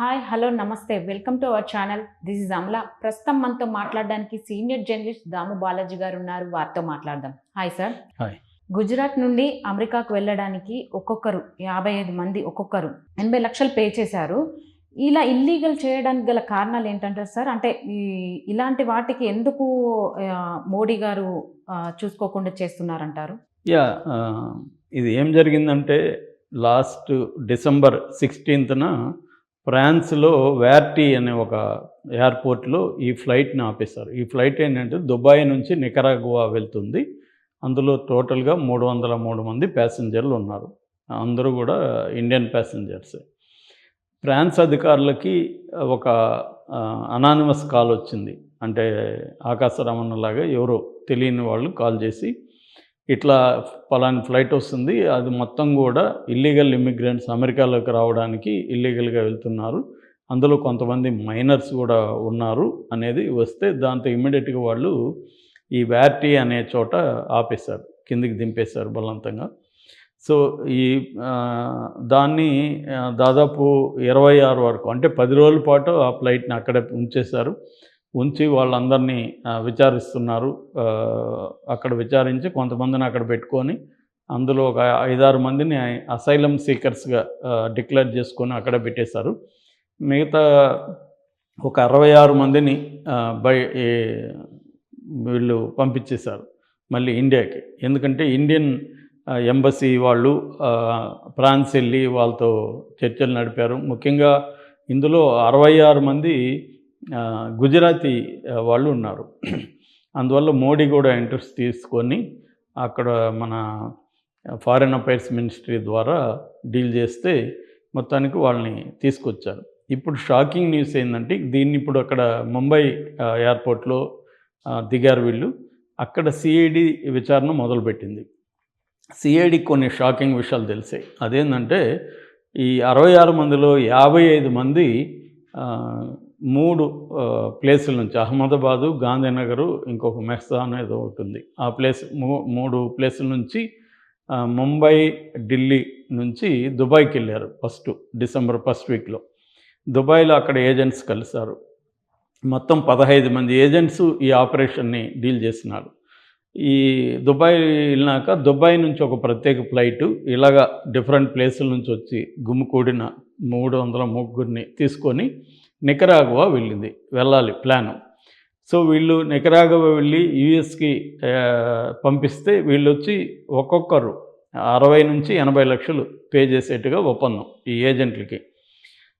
Hi hello నమస్తే. Welcome to our channel this is Amala ప్రస్తుతం మనతో మాట్లాడడానికి సీనియర్ జర్నలిస్ట్ దాము బాలాజీ గారు ఉన్నారు. వారితో మాట్లాడదాం. Hi sir hi. గుజరాత్ నుండి అమెరికాకు వెళ్ళడానికి ఒక్కొక్కరు యాభై ఐదు మంది ఒక్కొక్కరు ఎనభై లక్షలు పే చేశారు. ఇలా ఇల్లీగల్ చేయడానికి గల కారణాలు ఏంటంటారు సార్ అంటే ఈ ఇలాంటి వాటికి ఎందుకు మోడీ గారు చూసుకోకుండా చేస్తున్నారంటారు? యా ఇది ఏం జరిగిందంటే లాస్ట్ డిసెంబర్ సిక్స్టీన్త్న ఫ్రాన్స్లో వ్యార్టీ అనే ఒక ఎయిర్పోర్ట్లో ఈ ఫ్లైట్ని ఆపేశారు. ఈ ఫ్లైట్ ఏంటంటే దుబాయ్ నుంచి నికరాగువా వెళ్తుంది. అందులో టోటల్గా మూడు వందల మూడు మంది ప్యాసింజర్లు ఉన్నారు. అందరూ కూడా ఇండియన్ ప్యాసింజర్సే. ఫ్రాన్స్ అధికారులకి ఒక అనానిమస్ కాల్ వచ్చింది. అంటే ఆకాశరమణలాగా ఎవరో తెలియని వాళ్ళు కాల్ చేసి ఇట్లా పలాని ఫ్లైట్ వస్తుంది అది మొత్తం కూడా ఇల్లీగల్ ఇమ్మిగ్రెంట్స్ అమెరికాలోకి రావడానికి ఇల్లీగల్గా వెళ్తున్నారు. అందులో కొంతమంది మైనర్స్ కూడా ఉన్నారు అనేది వస్తే దాంతో ఇమ్మీడియట్గా వాళ్ళు ఈ వ్యార్టీ అనే చోట ఆపేశారు కిందికి దింపేశారు బలవంతంగా. సో ఈ దాన్ని దాదాపు ఇరవై ఆరు వరకు అంటే పది రోజుల పాటు ఆ ఫ్లైట్ని అక్కడే ఉంచేశారు. ఉంచి వాళ్ళందరినీ విచారిస్తున్నారు. అక్కడ విచారించి కొంతమందిని అక్కడ పెట్టుకొని అందులో ఒక ఐదారు మందిని అసైలం సీకర్స్గా డిక్లేర్ చేసుకొని అక్కడ పెట్టేశారు. మిగతా ఒక అరవై ఆరు మందిని బై వీళ్ళు పంపించేశారు మళ్ళీ ఇండియాకి. ఎందుకంటే ఇండియన్ ఎంబసీ వాళ్ళు ఫ్రాన్స్ వెళ్ళి వాళ్ళతో చర్చలు నడిపారు. ముఖ్యంగా ఇందులో అరవై ఆరు మంది గుజరాతీ వాళ్ళు ఉన్నారు. అందువల్ల మోడీ కూడా ఇంట్రెస్ట్ తీసుకొని అక్కడ మన ఫారిన్ అఫైర్స్ మినిస్ట్రీ ద్వారా డీల్ చేస్తే మొత్తానికి వాళ్ళని తీసుకొచ్చారు. ఇప్పుడు షాకింగ్ న్యూస్ ఏంటంటే దీన్ని ఇప్పుడు అక్కడ ముంబై ఎయిర్పోర్ట్లో దిగారు వీళ్ళు. అక్కడ సిఐడి విచారణ మొదలుపెట్టింది. సిఐడికి కొన్ని షాకింగ్ విషయాలు తెలిసాయి. అదేంటంటే ఈ అరవై ఆరు మందిలో యాభై ఐదు మంది మూడు ప్లేసుల నుంచి అహ్మదాబాదు గాంధీనగరు ఇంకొక మెహ్సా అనేది ఒకటి ఉంది ఆ ప్లేస్ మూ మూడు ప్లేసుల నుంచి ముంబై ఢిల్లీ నుంచి దుబాయ్కి వెళ్ళారు ఫస్ట్ డిసెంబర్ ఫస్ట్ వీక్లో. దుబాయ్లో అక్కడ ఏజెంట్స్ కలిశారు. మొత్తం పదహైదు మంది ఏజెంట్స్ ఈ ఆపరేషన్ని డీల్ చేసినారు. ఈ దుబాయ్ వెళ్ళినాక దుబాయ్ నుంచి ఒక ప్రత్యేక ఫ్లైట్ ఇలాగా డిఫరెంట్ ప్లేసుల నుంచి వచ్చి గుమ్మికూడిన మూడు వందల ముగ్గురిని తీసుకొని నికరాగువా వెళ్ళింది వెళ్ళాలి ప్లాను. సో వీళ్ళు నికరాగువా వెళ్ళి యుఎస్కి పంపిస్తే వీళ్ళు వచ్చి ఒక్కొక్కరు అరవై నుంచి ఎనభై లక్షలు పే చేసేట్టుగా ఒప్పందం ఈ ఏజెంట్లకి.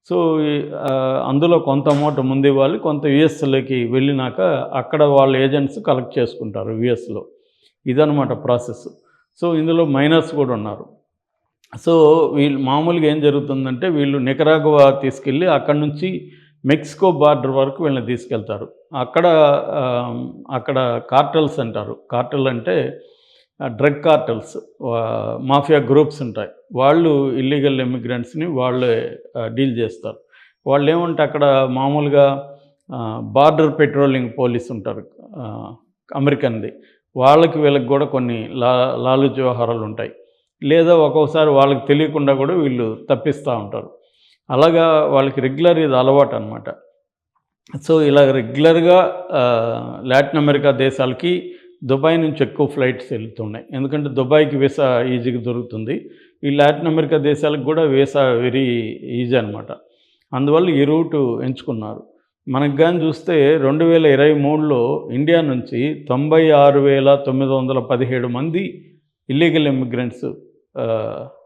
సో అందులో కొంత అమౌంట్ ముందు ఇవ్వాలి కొంత యుఎస్లోకి వెళ్ళినాక అక్కడ వాళ్ళ ఏజెంట్స్ కలెక్ట్ చేసుకుంటారు యుఎస్లో. ఇదనమాట ప్రాసెస్. సో ఇందులో మైనర్స్ కూడా ఉన్నారు. సో వీళ్ళు మామూలుగా ఏం జరుగుతుందంటే వీళ్ళు నికరాగువా తీసుకెళ్ళి అక్కడి నుంచి మెక్సికో బార్డర్ వరకు వీళ్ళని తీసుకెళ్తారు. అక్కడ అక్కడ కార్టల్స్ అంటారు. కార్టల్ అంటే డ్రగ్ కార్టల్స్ మాఫియా గ్రూప్స్ ఉంటాయి. వాళ్ళు ఇల్లీగల్ ఇమిగ్రెంట్స్ని వాళ్ళే డీల్ చేస్తారు. వాళ్ళు ఏమంటే అక్కడ మామూలుగా బార్డర్ పెట్రోలింగ్ పోలీస్ ఉంటారు అమెరికన్ది. వాళ్ళకి వీళ్ళకి కూడా కొన్ని లా లాలూచి వ్యవహారాలు ఉంటాయి. లేదా ఒక్కొక్కసారి వాళ్ళకి తెలియకుండా కూడా వీళ్ళు తప్పిస్తూ ఉంటారు. అలాగా వాళ్ళకి రెగ్యులర్ ఇది అలవాటు అనమాట సో ఇలా రెగ్యులర్గా లాటిన్ అమెరికా దేశాలకి దుబాయ్ నుంచి ఎక్కువ ఫ్లైట్స్ వెళ్తున్నాయి. ఎందుకంటే దుబాయ్కి వీసా ఈజీగా దొరుకుతుంది. ఈ లాటిన్ అమెరికా దేశాలకు కూడా వీసా వెరీ ఈజీ అనమాట అందువల్ల ఈ రూటు ఎంచుకున్నారు. మనకు కానీ చూస్తే రెండు వేల ఇరవై మూడులో ఇండియా నుంచి తొంభై ఆరు వేల తొమ్మిది వందల పదిహేడు మంది ఇల్లీగల్ ఇమ్మిగ్రెంట్స్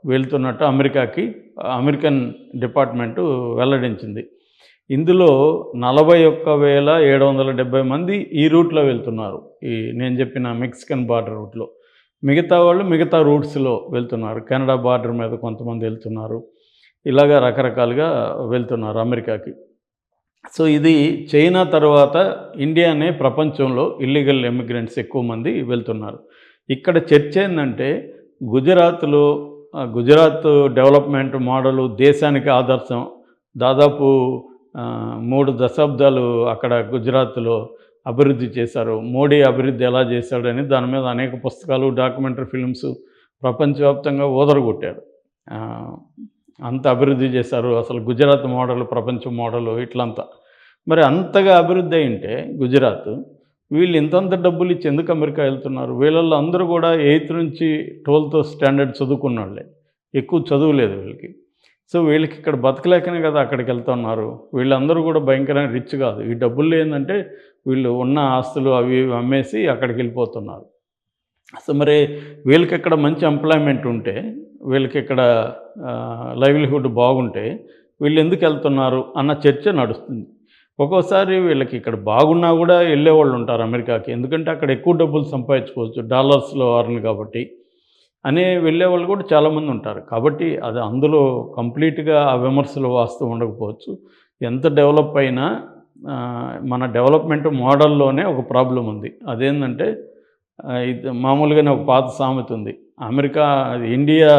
వెళ్తున్నట్టు అమెరికాకి అమెరికన్ డిపార్ట్మెంటు వెల్లడించింది. ఇందులో నలభై ఒక్క వేల ఏడు వందల డెబ్బై మంది ఈ రూట్లో వెళ్తున్నారు. ఈ నేను చెప్పిన మెక్సికన్ బార్డర్ రూట్లో. మిగతా వాళ్ళు మిగతా రూట్స్లో వెళ్తున్నారు. కెనడా బార్డర్ మీద కొంతమంది వెళ్తున్నారు. ఇలాగా రకరకాలుగా వెళ్తున్నారు అమెరికాకి. సో ఇది చైనా తర్వాత ఇండియానే ప్రపంచంలో ఇల్లీగల్ ఎమిగ్రెంట్స్ ఎక్కువ మంది వెళ్తున్నారు. ఇక్కడ చర్చ ఏంటంటే గుజరాత్లో గుజరాత్ డెవలప్మెంట్ మోడలు దేశానికి ఆదర్శం. దాదాపు మూడు దశాబ్దాలు అక్కడ గుజరాత్లో అభివృద్ధి చేశారు. మోడీ అభివృద్ధి ఎలా చేశాడని దాని మీద అనేక పుస్తకాలు డాక్యుమెంటరీ ఫిల్మ్స్ ప్రపంచవ్యాప్తంగా ఓదరగొట్టారు అంత అభివృద్ధి చేశారు. అసలు గుజరాత్ మోడల్ ప్రపంచ మోడల్ ఇట్లంతా. మరి అంతగా అభివృద్ధి అయింటే గుజరాత్ వీళ్ళు ఇంతంత డబ్బులు ఇచ్చి ఎందుకు అమెరికా వెళ్తున్నారు? వీళ్ళల్లో అందరూ కూడా ఎయిత్ నుంచి ట్వెల్త్ స్టాండర్డ్ చదువుకున్న వాళ్ళే ఎక్కువ చదువులేదు వీళ్ళకి. సో వీళ్ళకి ఇక్కడ బతకలేకనే కదా అక్కడికి వెళ్తున్నారు. వీళ్ళందరూ కూడా భయంకరంగా రిచ్ కాదు. ఈ డబ్బులు ఏంటంటే వీళ్ళు ఉన్న ఆస్తులు అవి ఇవి అమ్మేసి అక్కడికి వెళ్ళిపోతున్నారు. సో మరి వీళ్ళకి ఇక్కడ మంచి ఎంప్లాయ్మెంట్ ఉంటే వీళ్ళకి ఇక్కడ లైవ్లీహుడ్ బాగుంటే వీళ్ళు ఎందుకు వెళ్తున్నారు అన్న చర్చ నడుస్తుంది. ఒక్కోసారి వీళ్ళకి ఇక్కడ బాగున్నా కూడా వెళ్ళేవాళ్ళు ఉంటారు అమెరికాకి. ఎందుకంటే అక్కడ ఎక్కువ డబ్బులు సంపాదించుకోవచ్చు డాలర్స్లో అర్న్ కాబట్టి అనే వెళ్ళేవాళ్ళు కూడా చాలామంది ఉంటారు. కాబట్టి అది అందులో కంప్లీట్గా ఆ విమర్శలు వాస్తవం ఉండకపోవచ్చు. ఎంత డెవలప్ అయినా మన డెవలప్మెంట్ మోడల్లోనే ఒక ప్రాబ్లం ఉంది. అదేంటంటే ఇది మామూలుగానే ఒక పాత సామెత ఉంది. అమెరికా ఇండియా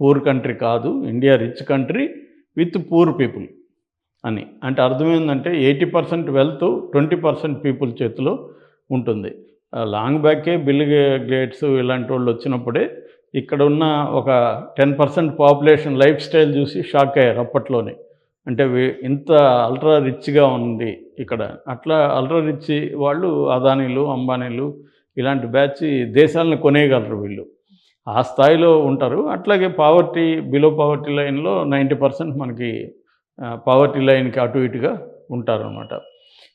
పూర్ కంట్రీ కాదు India rich country with poor people. అని. అంటే అర్థమైందంటే eighty percent wealth twenty percent people చేతిలో ఉంటుంది. లాంగ్ బ్యాకే బిల్ గే- గేట్స్ ఇలాంటి వాళ్ళు వచ్చినప్పుడే ఇక్కడ ఉన్న ఒక ten percent population life style చూసి షాక్ అయ్యారు అప్పట్లోనే. అంటే ఇంత అల్ట్రా రిచ్గా ఉంది ఇక్కడ. అట్లా అల్ట్రా రిచ్ వాళ్ళు అదానీలు అంబానీలు ఇలాంటి బ్యాచ్ దేశాలను కొనేయగలరు వీళ్ళు. ఆ స్థాయిలో ఉంటారు. అట్లాగే పావర్టీ బిలో పావర్టీ లైన్లో నైంటీ పర్సెంట్ మనకి పావర్టీ లైన్కి అటు ఇటుగా ఉంటారనమాట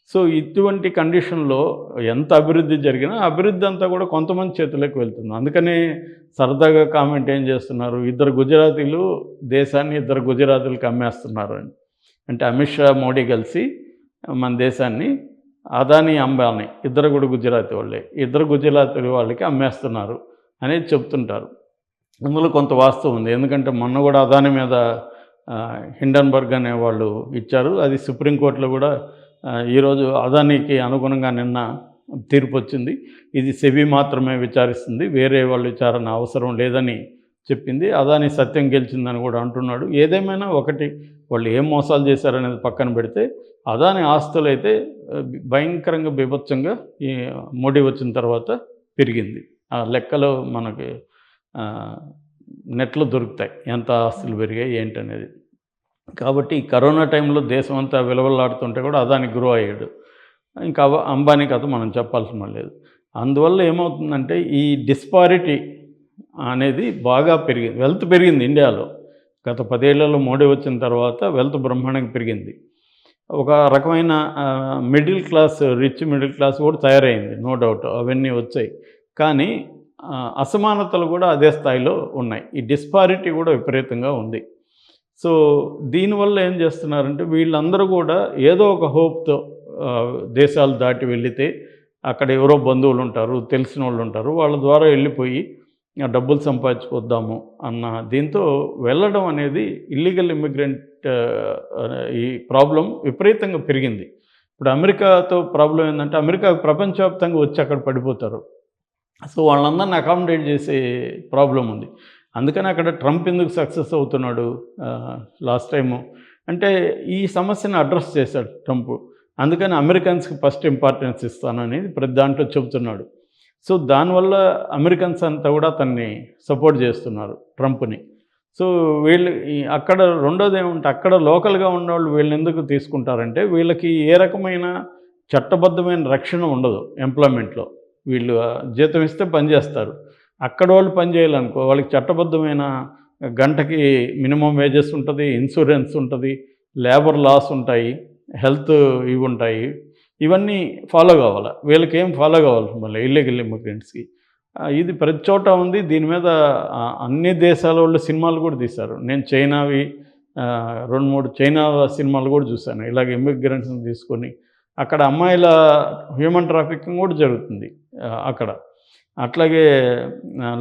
సో ఇటువంటి కండిషన్లో ఎంత అభివృద్ధి జరిగినా అభివృద్ధి అంతా కూడా కొంతమంది చేతులకు వెళ్తుంది. అందుకనే సరదాగా కామెంట్ ఏం చేస్తున్నారు? ఇద్దరు గుజరాతీలు దేశాన్ని ఇద్దరు గుజరాతీలకు అమ్మేస్తున్నారు అని. అంటే అమిత్ షా మోడీ కలిసి మన దేశాన్ని అదానీ అంబానీ ఇద్దరు కూడా గుజరాతీ వాళ్ళే. ఇద్దరు గుజరాతీ వాళ్ళకి అమ్మేస్తున్నారు అనేది చెప్తుంటారు. అందులో కొంత వాస్తవం ఉంది. ఎందుకంటే మొన్న కూడా అదాని మీద హిండన్బర్గ్ అనే వాళ్ళు ఇచ్చారు. అది సుప్రీంకోర్టులో కూడా ఈరోజు అదానికి అనుగుణంగా నిన్న తీర్పు వచ్చింది. ఇది సెబీ మాత్రమే విచారిస్తుంది. వేరే వాళ్ళు విచారణ అవసరం లేదని చెప్పింది. అదాని సత్యం గెలిచిందని కూడా అంటున్నాడు. ఏదేమైనా ఒకటి వాళ్ళు ఏం మోసాలు చేశారనేది పక్కన పెడితే అదాని ఆస్తులు అయితే భయంకరంగా బీభత్సంగా ఈ మోడీ వచ్చిన తర్వాత పెరిగింది. ఆ లెక్కలో మనకి నెట్లో దొరుకుతాయి. ఎంత ఆస్తులు పెరిగాయి ఏంటనేది. కాబట్టి ఈ కరోనా టైంలో దేశం అంతా విలవలాడుతుంటే కూడా అదానికి గ్రో అయ్యాడు. ఇంకా అంబానీ కథ మనం చెప్పాల్సిన లేదు. అందువల్ల ఏమవుతుందంటే ఈ డిస్పారిటీ అనేది బాగా పెరిగింది వెల్త్ పెరిగింది ఇండియాలో. గత పదేళ్ళలో మోడీ వచ్చిన తర్వాత వెల్త్ బ్రహ్మాండంగా పెరిగింది. ఒక రకమైన middle class rich middle class కూడా తయారైంది. నో డౌట్ అవన్నీ వచ్చాయి. కానీ అసమానతలు కూడా అదే స్థాయిలో ఉన్నాయి. ఈ డిస్పారిటీ కూడా విపరీతంగా ఉంది. సో దీనివల్ల ఏం చేస్తున్నారంటే వీళ్ళందరూ కూడా ఏదో ఒక హోప్తో దేశాలు దాటి వెళితే అక్కడ ఎవరో బంధువులు ఉంటారు తెలిసిన వాళ్ళు ఉంటారు వాళ్ళ ద్వారా వెళ్ళిపోయి డబ్బులు సంపాదించుకొద్దాము అన్న దీంతో వెళ్ళడం అనేది ఇల్లీగల్ ఇమిగ్రెంట్ ఈ ప్రాబ్లం విపరీతంగా పెరిగింది. ఇప్పుడు అమెరికాతో ప్రాబ్లం ఏంటంటే అమెరికా ప్రపంచవ్యాప్తంగా వచ్చి అక్కడ పడిపోతారు. సో వాళ్ళందరిని అకామిడేట్ చేసే ప్రాబ్లం ఉంది. అందుకని అక్కడ ట్రంప్ ఎందుకు సక్సెస్ అవుతున్నాడు లాస్ట్ టైము అంటే ఈ సమస్యను అడ్రస్ చేశాడు ట్రంప్ అందుకని అమెరికన్స్కి ఫస్ట్ ఇంపార్టెన్స్ ఇస్తాననేది ప్రతి దాంట్లో చెబుతున్నాడు. సో దానివల్ల అమెరికన్స్ అంతా కూడా అతన్ని సపోర్ట్ చేస్తున్నారు ట్రంప్ని సో వీళ్ళు అక్కడ రెండోది ఏమంటే అక్కడ లోకల్గా ఉన్నవాళ్ళు వీళ్ళని ఎందుకు తీసుకుంటారంటే వీళ్ళకి ఏ రకమైన చట్టబద్ధమైన రక్షణ ఉండదు ఎంప్లాయ్మెంట్లో వీళ్ళు జీతం ఇస్తే పని చేస్తారు. అక్కడ వాళ్ళు పని చేయాలనుకో వాళ్ళకి చట్టబద్ధమైన గంటకి మినిమం వేజెస్ ఉంటుంది ఇన్సూరెన్స్ ఉంటుంది లేబర్ లాస్ ఉంటాయి హెల్త్ ఇవి ఉంటాయి. ఇవన్నీ ఫాలో కావాలి? వీళ్ళకి ఏం ఫాలో కావాలి? మళ్ళీ ఇల్లీగల్ ఇమిగ్రెంట్స్కి ఇది ప్రతి చోట ఉంది. దీని మీద అన్ని దేశాల వాళ్ళు సినిమాలు కూడా తీశారు. నేను చైనావి రెండు మూడు చైనా సినిమాలు కూడా చూశాను. ఇలాగ ఇమిగ్రెంట్స్ని తీసుకొని అక్కడ అమ్మాయిల హ్యూమన్ ట్రాఫికింగ్ కూడా జరుగుతుంది అక్కడ. అట్లాగే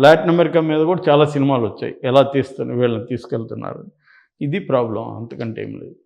లాటిన్ అమెరికా మీద కూడా చాలా సినిమాలు వచ్చాయి. ఎలా తీస్తున్నారు వీళ్ళని తీసుకెళ్తున్నారు. ఇది ప్రాబ్లం అంతకంటే ఏం లేదు.